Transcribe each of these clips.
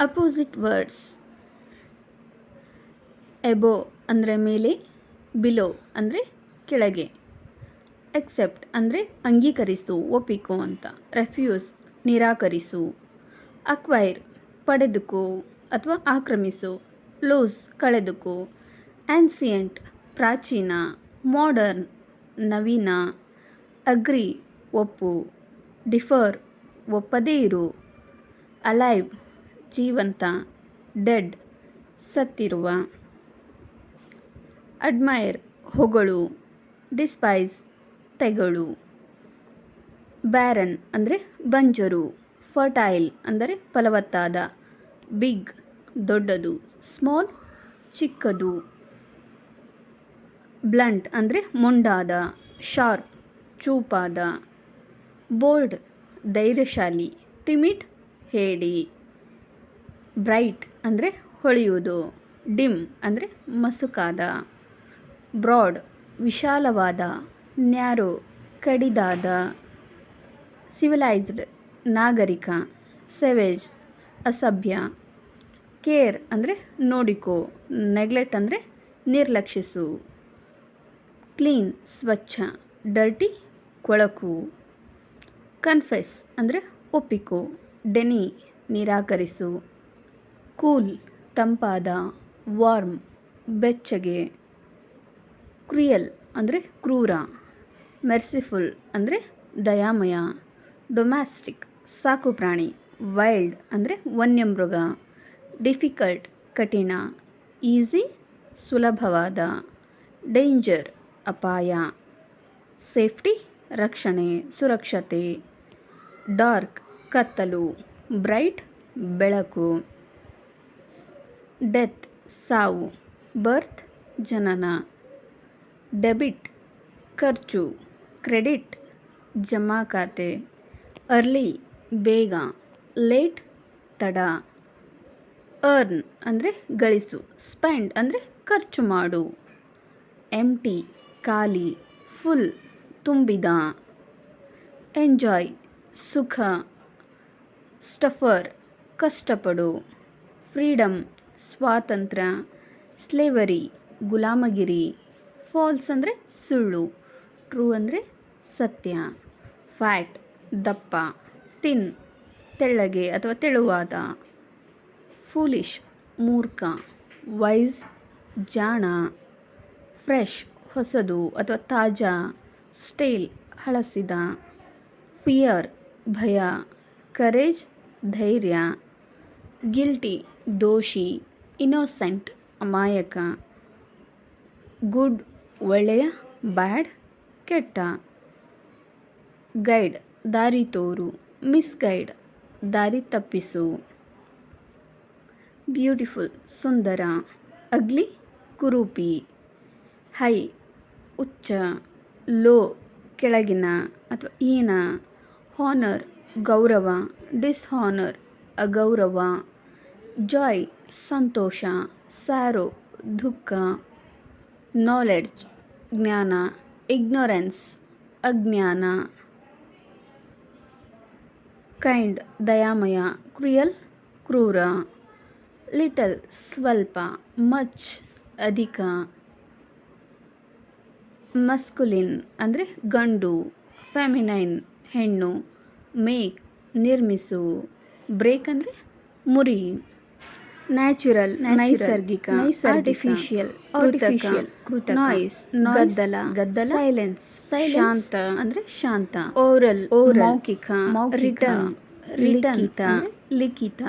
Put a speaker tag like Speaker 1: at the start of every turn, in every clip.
Speaker 1: Opposite words. Above ಅಂದರೆ ಮೇಲೆ, below ಅಂದರೆ ಕೆಳಗೆ. ಎಕ್ಸೆಪ್ಟ್ ಅಂದರೆ ಅಂಗೀಕರಿಸು, ಒಪ್ಪಿಕೋ ಅಂತ. ರೆಫ್ಯೂಸ್, ನಿರಾಕರಿಸು. ಅಕ್ವೈರ್, ಪಡೆದುಕೋ ಅಥವಾ ಆಕ್ರಮಿಸು. ಲೂಸ್, ಕಳೆದುಕೋ. ಆನ್ಸಿಯಂಟ್, ಪ್ರಾಚೀನ, ಮಾಡರ್ನ್, ನವೀನ. ಅಗ್ರಿ, ಒಪ್ಪು. ಡಿಫರ್, ಒಪ್ಪದೇ ಇರು. ಅಲೈವ್ ಜೀವಂತ, ಡೆಡ್, ಸತ್ತಿರುವ. ಅಡ್ಮೈರ್, ಹೊಗಳು, ಡಿಸ್ಪೈಸ್, ತೆಗಳು. ಬ್ಯಾರನ್ ಅಂದರೆ ಬಂಜರು, ಫರ್ಟೈಲ್ ಅಂದರೆ ಫಲವತ್ತಾದ. ಬಿಗ್, ದೊಡ್ಡದು, ಸ್ಮಾಲ್, ಚಿಕ್ಕದು. ಬ್ಲಂಟ್ ಅಂದರೆ ಮೊಂಡಾದ, ಶಾರ್ಪ್, ಚೂಪಾದ. ಬೋಲ್ಡ್, ಧೈರ್ಯಶಾಲಿ ಟಿಮಿಟ್ ಹೇಳಿ ಬ್ರೈಟ್ ಅಂದರೆ ಹೊಳೆಯುವುದು, ಡಿಮ್ ಅಂದರೆ ಮಸುಕಾದ, ಬ್ರಾಡ್ ವಿಶಾಲವಾದ, ನ್ಯಾರೋ ಕಡಿದಾದ ಸಿವಿಲೈಸ್ಡ್ ನಾಗರಿಕ ಸೆವೇಜ್ ಅಸಭ್ಯ ಕೇರ್ ಅಂದರೆ ನೋಡಿಕೋ ನೆಗ್ಲೆಕ್ಟ್ ಅಂದರೆ ನಿರ್ಲಕ್ಷಿಸು ಕ್ಲೀನ್ ಸ್ವಚ್ಛ ಡರ್ಟಿ ಕೊಳಕು ಕನ್ಫೆಸ್ ಅಂದರೆ ಒಪ್ಪಿಕೋ ಡೆನಿ ನಿರಾಕರಿಸು. ಕೂಲ್ ತಂಪಾದ, ವಾರ್ಮ್, ಬೆಚ್ಚಗೆ, ಕ್ರಿಯಲ್ ಅಂದರೆ ಕ್ರೂರ, ಮೆರ್ಸಿಫುಲ್ ಅಂದರೆ ದಯಾಮಯ, ಡೊಮ್ಯಾಸ್ಟಿಕ್ ಸಾಕು ಪ್ರಾಣಿ, ವೈಲ್ಡ್ ಅಂದರೆ ವನ್ಯಮೃಗ ಡಿಫಿಕಲ್ಟ್, ಕಠಿಣ, ಈಸಿ, ಸುಲಭವಾದ, ಡೇಂಜರ್, ಅಪಾಯ, ಸೇಫ್ಟಿ, ರಕ್ಷಣೆ, ಸುರಕ್ಷತೆ, ಡಾರ್ಕ್, ಕತ್ತಲು, ಬ್ರೈಟ್, ಬೆಳಕು. ಡೆತ್, ಸಾವು, ಬರ್ತ್, ಜನನ, ಡೆಬಿಟ್, ಖರ್ಚು, ಕ್ರೆಡಿಟ್, ಜಮಾ ಖಾತೆ, ಅರ್ಲಿ, ಬೇಗ, ಲೇಟ್, ತಡ, ಅರ್ನ್ ಅಂದರೆ ಗಳಿಸು, ಸ್ಪೆಂಡ್ ಅಂದರೆ ಖರ್ಚು ಮಾಡು ಎಂಟಿ ಖಾಲಿ, ಫುಲ್, ತುಂಬಿದ, ಎಂಜಾಯ್, ಸುಖ, ಸ್ಟಫರ್, ಕಷ್ಟಪಡು ಫ್ರೀಡಮ್ ಸ್ವಾತಂತ್ರ್ಯ, ಸ್ಲೇವರಿ, ಗುಲಾಮಗಿರಿ, ಫಾಲ್ಸ್ ಅಂದರೆ ಸುಳ್ಳು, ಟ್ರೂ ಅಂದರೆ ಸತ್ಯ ಫ್ಯಾಟ್ ದಪ್ಪ ತಿನ್ ತೆಳ್ಳಗೆ ಅಥವಾ ತೆಳುವಾದ ಫೂಲಿಶ್ ಮೂರ್ಖ, ವೈಸ್, ಜಾಣ, ಫ್ರೆಶ್, ಹೊಸದು ಅಥವಾ ತಾಜಾ, ಸ್ಟೇಲ್, ಹಳಸಿದ, ಫಿಯರ್, ಭಯ, ಕರೇಜ್, ಧೈರ್ಯ, ಗಿಲ್ಟಿ. ದೋಷಿ, ಇನ್ನೋಸೆಂಟ್, ಅಮಾಯಕ, ಗುಡ್, ಒಳ್ಳೆಯ, ಬ್ಯಾಡ್, ಕೆಟ್ಟ. ಗೈಡ್, ದಾರಿ ತೋರು, ಮಿಸ್ಗೈಡ್, ದಾರಿ ತಪ್ಪಿಸು. ಬ್ಯೂಟಿಫುಲ್, ಸುಂದರ, ಅಗ್ಲಿ, ಕುರೂಪಿ. ಹೈ, ಉಚ್ಚ, ಲೋ, ಕೆಳಗಿನ ಅಥವಾ ಈನ ಹಾನರ್, ಗೌರವ, ಡಿಸ್ಹಾನರ್, ಅಗೌರವ. ಜಾಯ್ ಸಂತೋಷ ಸ್ಯಾರೋ ದುಃಖ ನಾಲೆಡ್ಜ್ ಜ್ಞಾನ ಇಗ್ನೋರೆನ್ಸ್ ಅಜ್ಞಾನ ಕೈಂಡ್ ದಯಾಮಯ ಕ್ರಿಯಲ್ ಕ್ರೂರ ಲಿಟಲ್ ಸ್ವಲ್ಪ ಮಚ್ ಅಧಿಕ ಮಸ್ಕುಲಿನ್ ಅಂದರೆ ಗಂಡು ಫೆಮಿನೈನ್ ಹೆಣ್ಣು, ಮೇಕ್, ನಿರ್ಮಿಸು ಬ್ರೇಕ್ ಅಂದರೆ ಮುರಿ. ನ್ಯಾಚುರಲ್ ನೈಸರ್ಗಿಕ ಆರ್ಟಿಫಿಷಿಯಲ್ ಆರ್ಟಿಫಿಷಿಯಲ್ ಕೃತಕ ನಾಯ್ಸ್ ಗದ್ದಲ ಗದ್ದಲ ಸೈಲೆನ್ಸ್ ಶಾಂತ ಅಂದರೆ ಶಾಂತ ಓರಲ್ ಮೌಖಿಕ ರಿಟರ್ನ್ ಲಿಖಿತ ಲಿಖಿತ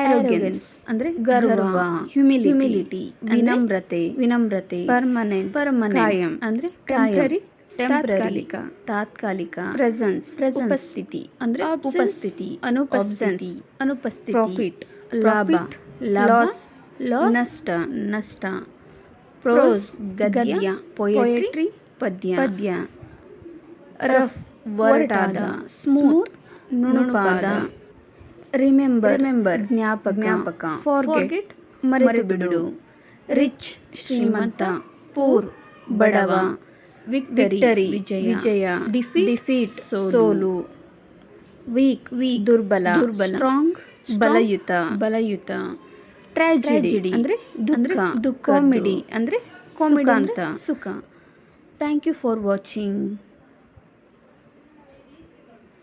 Speaker 1: ಆರೋಗ್ಯನ್ಸ್ ಅಂದರೆ ಗರ್ವ ಹ್ಯುಮಿಲಿಟಿ ವಿನಮ್ರತೆ ವಿನಮ್ರತೆ ಪರ್ಮನೆಂಟ್ ಪರ್ಮನೆಂಟ್ ಕಾಯಂ ಅಂದರೆ ಟೆಂಪ್ರರಿ ತಾತ್ಕಾಲಿಕ ತಾತ್ಕಾಲಿಕ ಪ್ರೆಸೆನ್ಸ್ ಉಪಸ್ಥಿತಿ ಅಂದರೆ ಉಪಸ್ಥಿತಿ ಅನುಪಸ್ಥಿತಿ ಅನುಪಸ್ಥಿತಿ ಪ್ರಾಫಿಟ್ ಲಾಭ. ಲಾಸ್ ಲಾಸ್ ನಷ್ಟ ನಷ್ಟ. ಪ್ರೋಸ್ ಗದ್ಯ ಪೊಯೆಟ್ರಿ ಪದ್ಯ. ಪದ್ಯ. ರಫ್ ವರ್ಟಾದ ಸ್ಮೂತ್ ನುಣುಪಾದ. ರಿಮೆಂಬರ್ ರಿಮೆಂಬರ್ ಜ್ಞಾಪಕ ಜ್ಞಾಪಕ. ಫಾರ್ಗೆಟ್ ಮರೆತು ಬಿಡು ರಿಚ್ ಶ್ರೀಮಂತ ಪೂರ್ ಬಡವ. ವಿಕ್ಟರಿ ವಿಜಯ. ವಿಜಯ. ಡಿಫೀಟ್ ಡಿಫೀಟ್ ಸೋಲು. ವೀಕ್ ವೀಕ್ ದುರ್ಬಲ ದುರ್ಬಲ. ಸ್ಟ್ರಾಂಗ್ ಬಲಯುತ. ಬಲಯುತ. ಟ್ರ್ಯಾಜಿಡಿ ಅಂದರೆ ದುಃಖ. ದುಃಖ ಕಾಮಿಡಿ ಅಂದರೆ ಕಾಮಿಡಿ ಅಂತ. ಸುಖ. Thank you for watching.